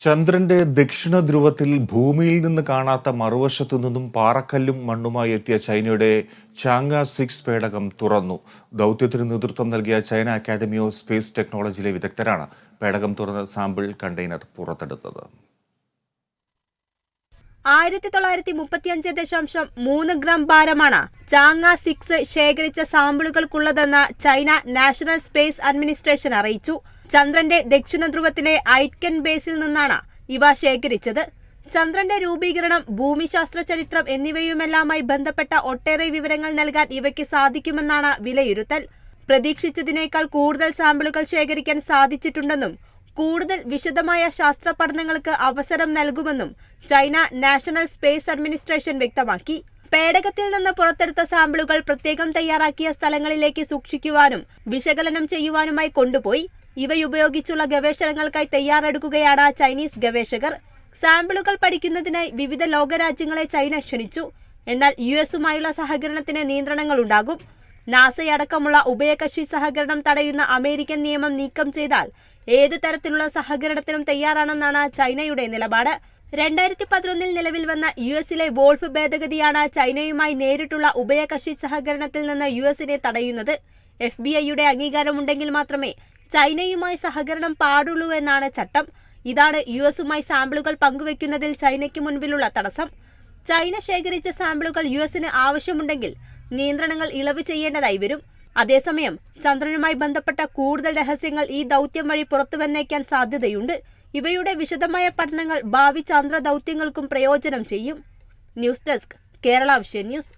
ചന്ദ്രന്റെ ദക്ഷിണ ധ്രുവത്തിൽ ഭൂമിയിൽ നിന്ന് കാണാത്ത മറുവശത്തു നിന്നും പാറക്കല്ലും മണ്ണുമായി എത്തിയ ചൈനയുടെ ചാങ്ക സിക്സ് പേടകം തുറന്നു. ദൗത്യത്തിന് നേതൃത്വം നൽകിയ ചൈന അക്കാദമി ഓഫ് സ്പേസ് ടെക്നോളജിയിലെ വിദഗ്ധരാണ്. പേടകം തുറന്ന സാമ്പിൾ കണ്ടെയ്നർ പുറത്തെടുത്തത്. ആയിരത്തി തൊള്ളായിരത്തി മുപ്പത്തിയഞ്ച് ദശാംശം മൂന്ന് ഗ്രാം ഭാരമാണ് ചാങ്ങ സിക്സ് ശേഖരിച്ച സാമ്പിളുകൾക്കുള്ളതെന്ന് ചൈന നാഷണൽ സ്പേസ് അഡ്മിനിസ്ട്രേഷൻ അറിയിച്ചു. ചന്ദ്രന്റെ ദക്ഷിണ ധ്രുവത്തിലെ ഐറ്റ്കൻ ബേസിൽ നിന്നാണ് ഇവ ശേഖരിച്ചത്. ചന്ദ്രന്റെ രൂപീകരണം ഭൂമിശാസ്ത്ര ചരിത്രം എന്നിവയുമെല്ലാമായി ബന്ധപ്പെട്ട ഒട്ടേറെ വിവരങ്ങൾ നൽകാൻ ഇവയ്ക്ക് സാധിക്കുമെന്നാണ് വിലയിരുത്തൽ. പ്രതീക്ഷിച്ചതിനേക്കാൾ കൂടുതൽ സാമ്പിളുകൾ ശേഖരിക്കാൻ സാധിച്ചിട്ടുണ്ടെന്നും കൂടുതൽ വിശദമായ ശാസ്ത്ര പഠനങ്ങൾക്ക് അവസരം നൽകുമെന്നും ചൈന നാഷണൽ സ്പേസ് അഡ്മിനിസ്ട്രേഷൻ വ്യക്തമാക്കി. പേടകത്തിൽ നിന്ന് പുറത്തെടുത്ത സാമ്പിളുകൾ പ്രത്യേകം തയ്യാറാക്കിയ സ്ഥലങ്ങളിലേക്ക് സൂക്ഷിക്കുവാനും വിശകലനം ചെയ്യുവാനുമായി കൊണ്ടുപോയി. ഇവയുപയോഗിച്ചുള്ള ഗവേഷണങ്ങൾക്കായി തയ്യാറെടുക്കുകയാണ് ചൈനീസ് ഗവേഷകർ. സാമ്പിളുകൾ പഠിക്കുന്നതിനായി വിവിധ ലോകരാജ്യങ്ങളെ ചൈന ക്ഷണിച്ചു. എന്നാൽ യു എസുമായുള്ള സഹകരണത്തിന് നിയന്ത്രണങ്ങളുണ്ടാകും നാസയടക്കമുള്ള ഉഭയകക്ഷി സഹകരണം തടയുന്ന അമേരിക്കൻ നിയമം നീക്കം ചെയ്താൽ ഏത് തരത്തിലുള്ള സഹകരണത്തിനും തയ്യാറാണെന്നാണ് ചൈനയുടെ നിലപാട്. രണ്ടായിരത്തി പതിനൊന്നിൽ നിലവിൽ വന്ന യു എസിലെ വോൾഫ് ഭേദഗതിയാണ് ചൈനയുമായി നേരിട്ടുള്ള ഉഭയകക്ഷി സഹകരണത്തിൽ നിന്ന് യു എസിനെ തടയുന്നത്. എഫ് ബി ഐയുടെ അംഗീകാരമുണ്ടെങ്കിൽ മാത്രമേ ചൈനയുമായി സഹകരണം പാടുള്ളൂ എന്നാണ് ചട്ടം. ഇതാണ് യു എസുമായി സാമ്പിളുകൾ പങ്കുവെക്കുന്നതിൽ ചൈനയ്ക്ക് മുൻപിലുള്ള തടസ്സം. ചൈന ശേഖരിച്ച സാമ്പിളുകൾ യു എസിന് ആവശ്യമുണ്ടെങ്കിൽ നിയന്ത്രണങ്ങൾ ഇളവ് ചെയ്യേണ്ടതായി വരും. അതേസമയം ചന്ദ്രനുമായി ബന്ധപ്പെട്ട കൂടുതൽ രഹസ്യങ്ങൾ ഈ ദൗത്യം വഴി പുറത്തുവന്നേക്കാൻ സാധ്യതയുണ്ട്. ഇവയുടെ വിശദമായ പഠനങ്ങൾ ഭാവി ചന്ദ്ര ദൗത്യങ്ങൾക്കും പ്രയോജനം ചെയ്യും. News desk Kerala vision news.